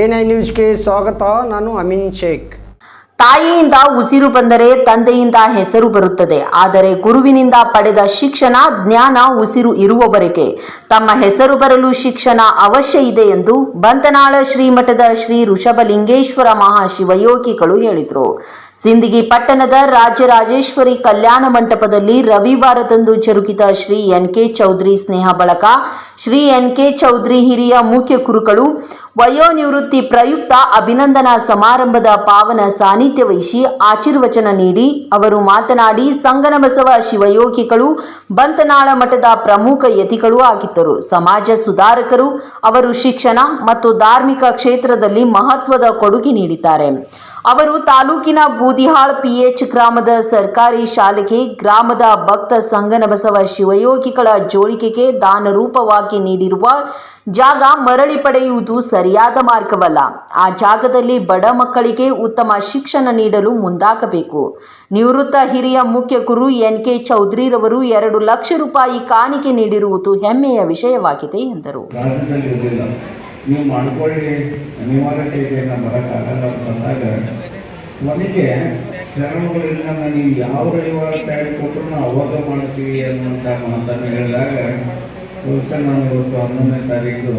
N I ನ್ಯೂಸ್ಗೆ ಸ್ವಾಗತ, ನಾನು ಅಮಿನ್ ಶೇಖ್. ತಾಯಿಯಿಂದ ಉಸಿರು ಬಂದರೆ ತಂದೆಯಿಂದ ಹೆಸರು ಬರುತ್ತದೆ. ಆದರೆ ಗುರುವಿನಿಂದ ಪಡೆದ ಶಿಕ್ಷಣ, ಜ್ಞಾನ ಉಸಿರು ಇರುವವರೆಗೆ. ತಮ್ಮ ಹೆಸರು ಬರಲು ಶಿಕ್ಷಣ ಅವಶ್ಯ ಇದೆ ಎಂದು ಬಂತನಾಳ ಶ್ರೀಮಠದ ಶ್ರೀ ಋಷಭಲಿಂಗೇಶ್ವರ ಮಹಾಶಿವಯೋಗಿಗಳು ಹೇಳಿದರು. ಸಿಂದಗಿ ಪಟ್ಟಣದ ರಾಜರಾಜೇಶ್ವರಿ ಕಲ್ಯಾಣ ಮಂಟಪದಲ್ಲಿ ರವಿವಾರದಂದು ಜರುಗಿದ ಶ್ರೀ ಎನ್ ಕೆ ಚೌಧರಿ ಸ್ನೇಹ ಬಳಕ ಶ್ರೀ ಎನ್ ಕೆ ಚೌಧರಿ ಹಿರಿಯ ಮುಖ್ಯ ಕುರುಗಳು ವಯೋನಿವೃತ್ತಿ ಪ್ರಯುಕ್ತ ಅಭಿನಂದನಾ ಸಮಾರಂಭದ ಪಾವನ ಸಾನ್ನಿಧ್ಯ ವಹಿಸಿ ಆಶೀರ್ವಚನ ನೀಡಿ ಅವರು ಮಾತನಾಡಿ, ಸಂಗನಬಸವ ಶಿವಯೋಗಿಗಳು, ಬಂತನಾಳ ಮಠದ ಪ್ರಮುಖ ಯತಿಗಳು ಆಗಿದ್ದರು. ಸಮಾಜ ಸುಧಾರಕರು, ಅವರು ಶಿಕ್ಷಣ ಮತ್ತು ಧಾರ್ಮಿಕ ಕ್ಷೇತ್ರದಲ್ಲಿ ಮಹತ್ವದ ಕೊಡುಗೆ ನೀಡಿದ್ದಾರೆ. ಅವರು ತಾಲೂಕಿನ ಬೂದಿಹಾಳ್ ಪಿಎಚ್ ಗ್ರಾಮದ ಸರ್ಕಾರಿ ಶಾಲೆಗೆ ಗ್ರಾಮದ ಭಕ್ತ ಸಂಗನಬಸವ ಶಿವಯೋಗಿಗಳ ದಾನ ರೂಪವಾಗಿ ನೀಡಿರುವ ಜಾಗ ಮರಳಿ ಪಡೆಯುವುದು ಸರಿಯಾದ ಮಾರ್ಗವಲ್ಲ. ಆ ಜಾಗದಲ್ಲಿ ಬಡ ಮಕ್ಕಳಿಗೆ ಉತ್ತಮ ಶಿಕ್ಷಣ ನೀಡಲು ಮುಂದಾಗಬೇಕು. ನಿವೃತ್ತ ಹಿರಿಯ ಮುಖ್ಯ ಗುರು ಎನ್ ಕೆ ಚೌಧರಿರವರು ಎರಡು ಲಕ್ಷ ರೂಪಾಯಿ ಕಾಣಿಕೆ ನೀಡಿರುವುದು ಹೆಮ್ಮೆಯ ವಿಷಯವಾಗಿದೆ ಎಂದರು. ನೀವು ಮಾಡ್ಕೊಳ್ಳಿ. ಅನಿವಾರ್ಯತೆ ಇದೆ ನಾನು ಬರೋಕ್ಕಾಗಲ್ಲ ಅಂತಂದಾಗ ಕೊನೆಗೆ ಶರಣಗಳಿಂದ ನಾನು ಯಾವ ರವಿವಾರ ತಯಾರಿ ಕೊಟ್ಟರು ನಾವು ಅವಾಗ ಮಾಡ್ತೀವಿ ಅನ್ನುವಂಥ ಮಾತನ್ನು ಹೇಳಿದಾಗ ಬಹುಶಃ ನಾನು ಇವತ್ತು ಹನ್ನೊಂದನೇ ತಾರೀಕು.